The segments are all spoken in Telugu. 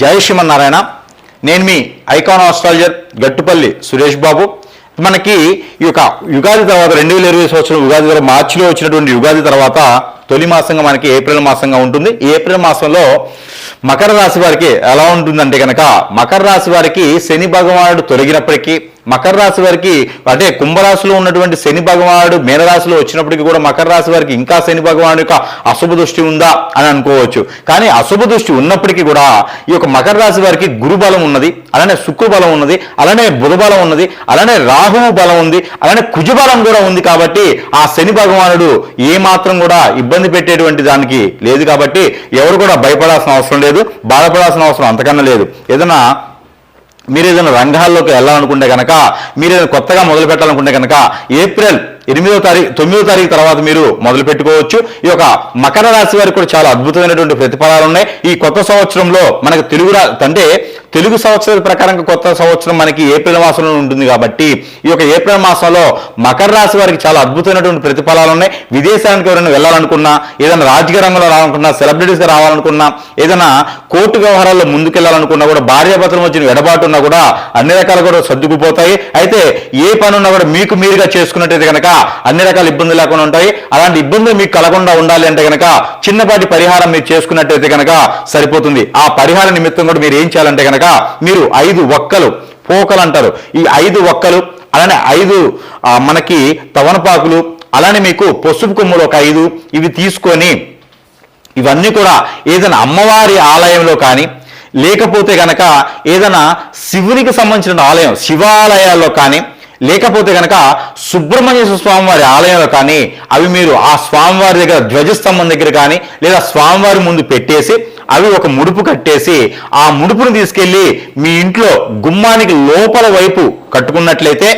జై శ్రీమన్నారాయణ. నేను మీ ఐకాన్ ఆస్ట్రాలజర్ గట్టుపల్లి సురేష్ బాబు. మనకి ఈ యొక్క యుగాది తర్వాత రెండు వేల ఇరవై సంవత్సరం ఉగాది తర్వాత మార్చిలో వచ్చినటువంటి యుగాది తర్వాత తొలి మాసంగా మనకి ఏప్రిల్ మాసంగా ఉంటుంది. ఈ ఏప్రిల్ మాసంలో మకర రాశి వారికి ఎలా ఉంటుందంటే కనుక మకర రాశి వారికి శని భగవానుడు తొలగినప్పటికీ మకర రాశి వారికి అంటే కుంభరాశిలో ఉన్నటువంటి శని భగవానుడు మీనరాశిలో వచ్చినప్పటికీ కూడా మకర రాశి వారికి ఇంకా శని భగవాను యొక్క అశుభ దృష్టి ఉందా అని అనుకోవచ్చు. కానీ అశుభ దృష్టి ఉన్నప్పటికీ కూడా ఈ యొక్క మకర రాశి వారికి గురు బలం ఉన్నది అలానే శుక్రు బలం ఉన్నది అలానే బుధ బలం ఉన్నది అలానే రాహువు బలం ఉంది అలానే కుజ బలం కూడా ఉంది కాబట్టి ఆ శని భగవానుడు ఏ మాత్రం కూడా ఇబ్బంది పెట్టేటువంటి దానికి లేదు కాబట్టి ఎవరు కూడా భయపడాల్సిన అవసరం లేదు బాధపడాల్సిన అవసరం అంతకన్నా లేదు. ఏదైనా మీరు ఏదైనా రంగాల్లోకి వెళ్ళాలనుకుంటే కనుక మీరు ఏదైనా కొత్తగా మొదలు పెట్టాలనుకుంటే కనుక ఏప్రిల్ ఎనిమిదో తారీఖు తొమ్మిదో తారీఖు తర్వాత మీరు మొదలు పెట్టుకోవచ్చు. ఈ యొక్క మకర రాశి వారికి కూడా చాలా అద్భుతమైనటువంటి ప్రతిఫలాలు ఉన్నాయి. ఈ కొత్త సంవత్సరంలో మనకు తెలుగు రా అంటే తెలుగు సంవత్సరాల ప్రకారం కొత్త సంవత్సరం మనకి ఏప్రిల్ మాసంలో ఉంటుంది కాబట్టి ఈ యొక్క ఏప్రిల్ మాసంలో మకర రాశి వారికి చాలా అద్భుతమైనటువంటి ప్రతిఫలాలు ఉన్నాయి. విదేశానికి ఎవరైనా వెళ్ళాలనుకున్నా ఏదైనా రాజకీయ రంగంలో రావాలనుకున్నా సెలబ్రిటీస్గా రావాలనుకున్నా ఏదైనా కోర్టు వ్యవహారాల్లో ముందుకెళ్ళాలనుకున్నా కూడా భార్యాభర్తలు వచ్చిన ఎడబాటు ఉన్నా కూడా అన్ని రకాలు కూడా సర్దుకుపోతాయి. అయితే ఏ పని ఉన్నా కూడా మీకు మీరుగా చేసుకున్నట్టయితే కనుక అన్ని రకాల ఇబ్బందులు లేకుండా ఉంటాయి. అలాంటి ఇబ్బందులు మీకు కలగకుండా ఉండాలి అంటే కనుక చిన్నపాటి పరిహారం మీరు చేసుకున్నట్టయితే కనుక సరిపోతుంది. ఆ పరిహార నిమిత్తం కూడా మీరు ఏం చేయాలంటే కనుక మీరు ఐదు ఒక్కలు పోకలు అంటారు. ఈ ఐదు ఒక్కలు అలానే ఐదు మనకి తవనపాకులు అలానే మీకు పసుపు కొమ్ములు ఒక ఐదు ఇవి తీసుకొని ఇవన్నీ కూడా ఏదైనా అమ్మవారి ఆలయంలో కానీ లేకపోతే గనక ఏదైనా శివునికి సంబంధించిన ఆలయం శివాలయాల్లో కానీ లేకపోతే కనుక సుబ్రహ్మణ్య స్వామివారి ఆలయంలో కానీ అవి మీరు ఆ స్వామివారి దగ్గర ధ్వజస్తంభం దగ్గర కానీ లేదా స్వామివారి ముందు పెట్టేసి అవి ఒక ముడుపు కట్టేసి ఆ ముడుపును తీసుకెళ్ళి మీ ఇంట్లో గుమ్మానికి లోపల వైపు కట్టుకున్నట్లయితే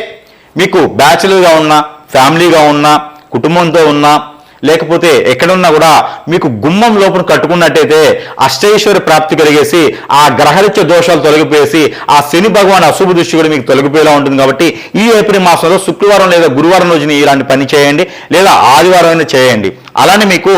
మీకు బ్యాచులర్గా ఉన్న ఫ్యామిలీగా ఉన్న కుటుంబంతో ఉన్నా లేకపోతే ఎక్కడున్నా కూడా మీకు గుమ్మం లోపల కట్టుకున్నట్టయితే అష్టైశ్వర ప్రాప్తి కలిగేసి ఆ గ్రహరిత్య దోషాలు తొలగిపోయేసి ఆ శని భగవాన్ అశుభ దృష్టి కూడా మీకు తొలగిపోయేలా ఉంటుంది కాబట్టి ఈ ఏప్రిల్ మాసంలో శుక్రవారం లేదా గురువారం రోజున ఇలాంటి పని చేయండి లేదా ఆదివారం అయినా చేయండి. అలానే మీకు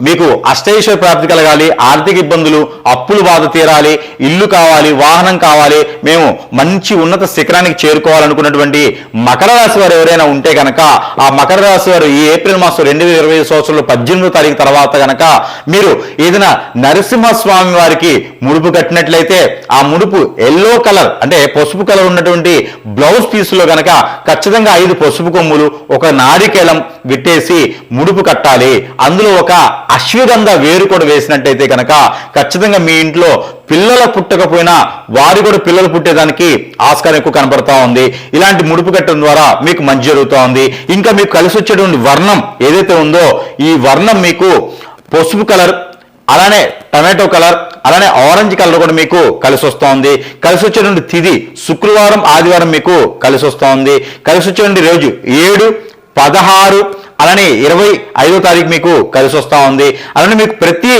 మీకు అష్టైశ్వర ప్రాప్తి కలగాలి ఆర్థిక ఇబ్బందులు అప్పులు బాధ తీరాలి ఇల్లు కావాలి వాహనం కావాలి మేము మంచి ఉన్నత శిఖరానికి చేరుకోవాలనుకున్నటువంటి మకర రాశి వారు ఎవరైనా ఉంటే కనుక ఆ మకర రాశి వారు ఈ ఏప్రిల్ మాసం రెండు వేల ఇరవై సంవత్సరంలో పద్దెనిమిదో తారీఖు తర్వాత కనుక మీరు ఏదైనా నరసింహస్వామి వారికి ముడుపు కట్టినట్లయితే ఆ ముడుపు ఎల్లో కలర్ అంటే పసుపు కలర్ ఉన్నటువంటి బ్లౌజ్ పీసులో కనుక ఖచ్చితంగా ఐదు పసుపు కొమ్ములు ఒక నారికేలం విట్టేసి ముడుపు కట్టాలి. అందులో ఒక అశ్వగంధ వేరు కూడా వేసినట్టయితే కనుక ఖచ్చితంగా మీ ఇంట్లో పిల్లల పుట్టకపోయినా వారు కూడా పిల్లలు పుట్టేదానికి ఆస్కారం ఎక్కువ కనబడతా ఉంది. ఇలాంటి ముడుపు కట్టడం ద్వారా మీకు మంచి జరుగుతూ ఉంది. ఇంకా మీకు కలిసి వచ్చేటువంటి వర్ణం ఏదైతే ఉందో ఈ వర్ణం మీకు పసుపు కలర్ అలానే టమాటో కలర్ అలానే ఆరెంజ్ కలర్ కూడా మీకు కలిసి వస్తోంది కలిసి వచ్చేటువంటి తిది శుక్రవారం ఆదివారం మీకు కలిసి వస్తోంది కలిసి వచ్చేటువంటి రోజు ఏడు పదహారు అలానే ఇరవై ఐదో తారీఖు మీకు కలిసి వస్తూ ఉంది. అలానే మీకు ప్రతి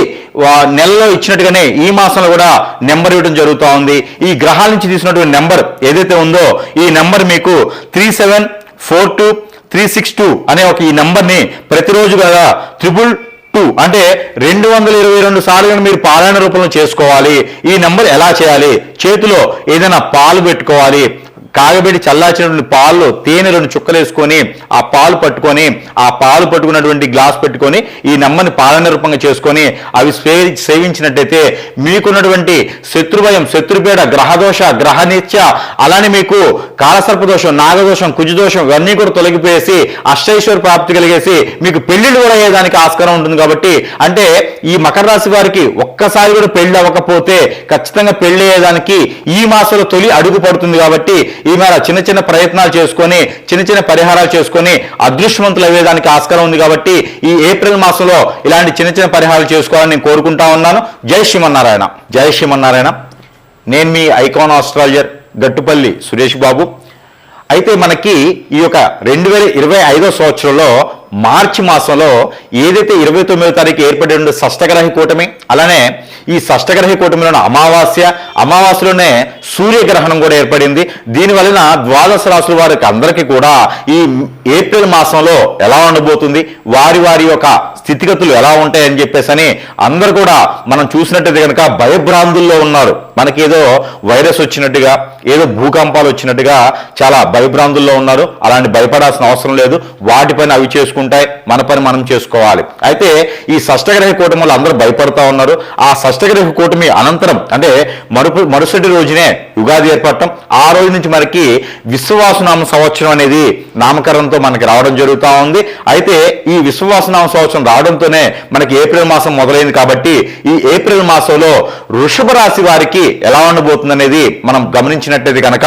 నెలలో ఇచ్చినట్టుగానే ఈ మాసంలో కూడా నెంబర్ ఇవ్వడం జరుగుతూ ఉంది. ఈ గ్రహాల నుంచి తీసినటువంటి నెంబర్ ఏదైతే ఉందో ఈ నెంబర్ మీకు three seven four two three six two అనే ఒక ఈ నెంబర్ని ప్రతిరోజు కదా త్రిపుల్ టూ అంటే రెండు వందల ఇరవై రెండు సార్లు మీరు పారాయణ రూపంలో చేసుకోవాలి. ఈ నెంబర్ ఎలా చేయాలి? చేతిలో ఏదైనా పాలు పెట్టుకోవాలి. కాగబెట్టి చల్లార్చినటువంటి పాలు తేనె రెండు ఆ పాలు పట్టుకొని ఆ పాలు పట్టుకున్నటువంటి గ్లాస్ పెట్టుకొని ఈ నెమ్మని పాలన రూపంగా చేసుకొని అవి స్వే సేవించినట్టయితే మీకున్నటువంటి శత్రుభయం శత్రుపీడ గ్రహదోష గ్రహనిత్య అలానే మీకు కాలసర్పదోషం నాగదోషం కుజదోషం ఇవన్నీ కూడా తొలగిపోయేసి అష్టైశ్వర ప్రాప్తి కలిగేసి మీకు పెళ్ళిళ్ళు కూడా అయ్యేదానికి ఆస్కారం ఉంటుంది కాబట్టి అంటే ఈ మకర రాశి వారికి ఒక్కసారి కూడా పెళ్ళి అవ్వకపోతే ఖచ్చితంగా పెళ్ళి అయ్యేదానికి ఈ మాసంలో తొలి అడుగు పడుతుంది కాబట్టి ఈ మేర చిన్న చిన్న ప్రయత్నాలు చేసుకొని చిన్న చిన్న పరిహారాలు చేసుకొని అదృష్టవంతులు అయ్యేదానికి ఆస్కారం ఉంది కాబట్టి ఈ ఏప్రిల్ మాసంలో ఇలాంటి చిన్న చిన్న పరిహారాలు చేసుకోవాలని నేను కోరుకుంటా ఉన్నాను. జై శ్రీమన్నారాయణ. జై శ్రీమన్నారాయణ. నేను మీ ఐకాన్ ఆస్ట్రాలజర్ గట్టుపల్లి సురేష్ బాబు. అయితే మనకి ఈ యొక్క రెండు వేల ఇరవై ఐదో సంవత్సరంలో మార్చి మాసంలో ఏదైతే ఇరవై తొమ్మిదో తారీఖు ఏర్పడిన షష్టగ్రహి కూటమి అలానే ఈ షష్టగ్రహి కూటమిలోని అమావాస్య అమావాస్యలోనే సూర్యగ్రహణం కూడా ఏర్పడింది. దీని వలన ద్వాదశ రాశుల వారికి అందరికీ కూడా ఈ ఏప్రిల్ మాసంలో ఎలా ఉండబోతుంది వారి వారి యొక్క స్థితిగతులు ఎలా ఉంటాయని చెప్పేసి అని అందరు కూడా మనం చూసినట్టయితే కనుక భయభ్రాంతుల్లో ఉన్నారు. మనకేదో వైరస్ వచ్చినట్టుగా ఏదో భూకంపాలు వచ్చినట్టుగా చాలా భయభ్రాంతుల్లో ఉన్నారు. అలాంటి భయపడాల్సిన అవసరం లేదు. వాటిపైన అవి చేసుకుంటూ ఉంటాయి. మన పని మనం చేసుకోవాలి. అయితే ఈ షష్టగ్రహ కూటమిలో అందరూ భయపడతా ఉన్నారు. ఆ షష్టగ్రహ కూటమి అనంతరం అంటే మరుపు మరుసటి రోజునే యుగాది ఏర్పడటం ఆ రోజు నుంచి మనకి విశ్వవాసనామ సంవత్సరం అనేది నామకరణంతో మనకి రావడం జరుగుతూ ఉంది. అయితే ఈ విశ్వవాసనామ సంవత్సరం రావడంతోనే మనకి ఏప్రిల్ మాసం మొదలైంది కాబట్టి ఈ ఏప్రిల్ మాసంలో వృషభ రాశి వారికి ఎలా ఉండబోతుంది అనేది మనం గమనించినట్టయితే కనుక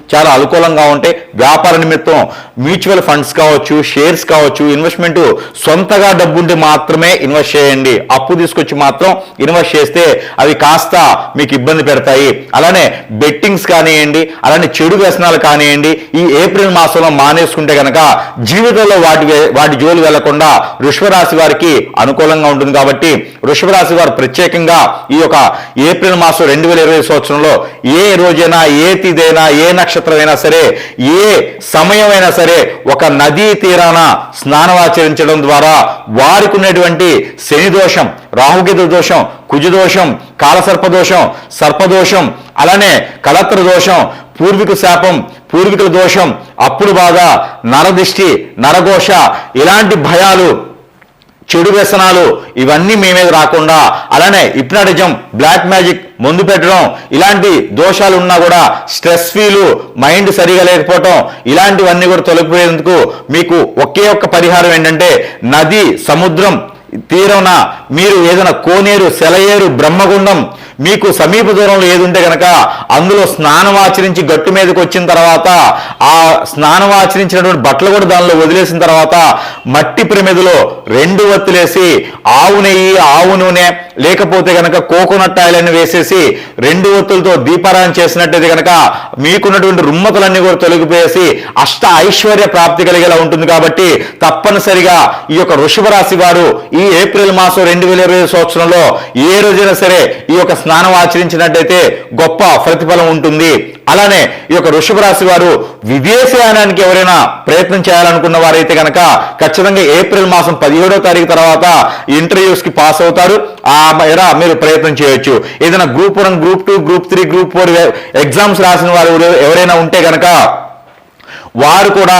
చాలా అనుకూలంగా ఉంటాయి వ్యాపార నిమిత్తం మ్యూచువల్ ఫండ్స్ కావచ్చు షేర్స్ కావచ్చు ఇన్వెస్ట్మెంట్ సొంతగా డబ్బుంటే మాత్రమే ఇన్వెస్ట్ చేయండి. అప్పు తీసుకొచ్చి మాత్రం ఇన్వెస్ట్ చేస్తే అవి కాస్త మీకు ఇబ్బంది పెడతాయి. అలానే బెట్టింగ్స్ కానివ్వండి అలానే చెడు వ్యసనాలు కానివ్వండి ఈ ఏప్రిల్ మాసంలో మానేసుకుంటే కనుక జీవితంలో వాటి వాటి జోలు వెళ్ళకుండా వృషభరాశి వారికి అనుకూలంగా ఉంటుంది కాబట్టి వృషభరాశి వారు ప్రత్యేకంగా ఈ యొక్క ఏప్రిల్ మాసం రెండు వేల ఇరవై సంవత్సరంలో ఏ రోజైనా ఏ తిదైనా ఏ నక్షత్రం నక్షత్రమైనా సరే ఏ సమయమైనా సరే ఒక నదీ తీరాన స్నానమాచరించడం ద్వారా వారికి ఉన్నటువంటి శని దోషం రాహుకేతు దోషం కుజదోషం కాలసర్పదోషం సర్పదోషం అలానే కలత్ర దోషం పూర్వీకుల శాపం పూర్వీకుల దోషం అప్పుడు బాధ నరదిష్టి నరఘోష ఇలాంటి భయాలు చెడు వ్యసనాలు ఇవన్నీ మీ మీద రాకుండా అలానే ఇప్నాటిజం బ్లాక్ మ్యాజిక్ ముందు పెట్టడం ఇలాంటి దోషాలు ఉన్నా కూడా స్ట్రెస్ ఫీలు మైండ్ సరిగా లేకపోవటం ఇలాంటివన్నీ కూడా తొలగిపోయేందుకు మీకు ఒకే ఒక్క పరిహారం ఏంటంటే నది సముద్రం తీరన మీరు ఏదైనా కోనేరు సెలయేరు బ్రహ్మగుండం మీకు సమీప దూరంలో ఏది ఉంటే గనక అందులో స్నానం ఆచరించి గట్టు మీదకి వచ్చిన తర్వాత ఆ స్నానం ఆచరించినటువంటి బట్టలు కూడా దానిలో వదిలేసిన తర్వాత మట్టి ప్రమిదలో రెండు వత్తులేసి ఆవు నెయ్యి ఆవు నూనె లేకపోతే గనక కోకోనట్ ఆయిల్ అని వేసేసి రెండు ఒత్తులతో దీపారాయణ చేసినట్టయితే గనక మీకున్నటువంటి రుమ్మతులన్నీ కూడా తొలగిపోయేసి అష్ట ఐశ్వర్య ప్రాప్తి కలిగేలా ఉంటుంది కాబట్టి తప్పనిసరిగా ఈ యొక్క వృషభ రాశి వారు ఈ ఏప్రిల్ మాసం రెండు వేల ఇరవై సంవత్సరంలో ఏ రోజైనా సరే ఈ యొక్క స్నానం ఆచరించినట్టయితే గొప్ప ప్రతిఫలం ఉంటుంది. అలానే ఈ యొక్క వృషభ రాశి వారు విదేశయానానికి ఎవరైనా ప్రయత్నం చేయాలనుకున్న వారైతే కనుక ఖచ్చితంగా ఏప్రిల్ మాసం పదిహేడో తారీఖు తర్వాత ఇంటర్వ్యూస్కి పాస్ అవుతారు. ఆ మేర మీరు ప్రయత్నం చేయొచ్చు. ఏదైనా group one group two group three group four exams రాసిన వారు ఎవరైనా ఉంటే కనుక వారు కూడా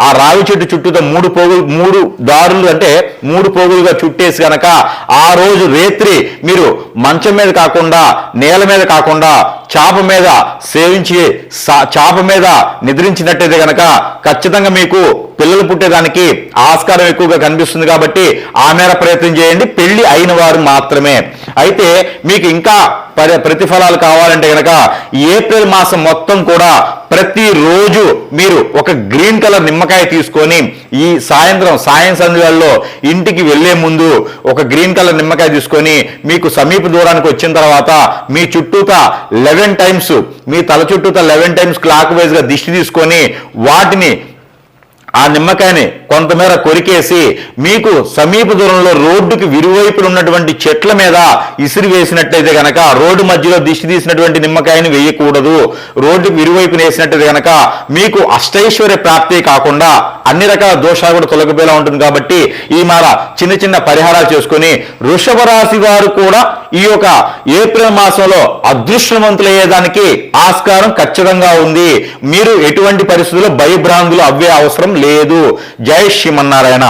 ఆ రావి చెట్టు చుట్టూతో మూడు పోగులు మూడు దారులు అంటే మూడు పోగులుగా చుట్టేసి గనక ఆ రోజు రేత్రి మీరు మంచం మీద కాకుండా నేల మీద కాకుండా చాప మీద సేవించి సా- చాప మీద నిద్రించినట్టయితే గనక ఖచ్చితంగా మీకు పిల్లలు పుట్టేదానికి ఆస్కారం ఎక్కువగా కనిపిస్తుంది కాబట్టి ఆ మేర ప్రయత్నం చేయండి. పెళ్ళి అయిన వారు మాత్రమే. అయితే మీకు ఇంకా ప్రతిఫలాలు కావాలంటే గనక ఏప్రిల్ మాసం మొత్తం కూడా ప్రతిరోజు మీరు ఒక గ్రీన్ కలర్ నిమ్మకాయ తీసుకొని ఈ సాయంత్రం సాయం సంధ్యల్లో ఇంటికి వెళ్ళే ముందు ఒక గ్రీన్ కలర్ నిమ్మకాయ తీసుకొని మీకు సమీప దూరానికి వచ్చిన తర్వాత మీ చుట్టూత లెవెన్ టైమ్స్ మీ తల చుట్టూత లెవెన్ టైమ్స్ క్లాక్ వైజ్గా దిష్టి తీసుకొని వాటిని ఆ నిమ్మకాయని కొంతమేర కొరికేసి మీకు సమీప దూరంలో రోడ్డుకి విరువైపులు ఉన్నటువంటి చెట్ల మీద ఇసిరి వేసినట్లయితే గనక రోడ్డు మధ్యలో దిష్టి తీసినటువంటి నిమ్మకాయని వేయకూడదు. రోడ్డుకి విరువైపున వేసినట్లయితే గనక మీకు అష్టైశ్వర్య ప్రాప్తి కాకుండా అన్ని రకాల దోషాలు కూడా తొలగిపోయేలా ఉంటుంది కాబట్టి ఈ మార చిన్న చిన్న పరిహారాలు చేసుకుని వృషభ రాశి వారు కూడా ఈ యొక్క ఏప్రిల్ మాసంలో అదృష్టవంతులయ్యేదానికి ఆస్కారం ఖచ్చితంగా ఉంది. మీరు ఎటువంటి పరిస్థితుల్లో భయభ్రాంతులు అవ్వే అవసరం లేదు. జై శ్రీమన్నారాయణ.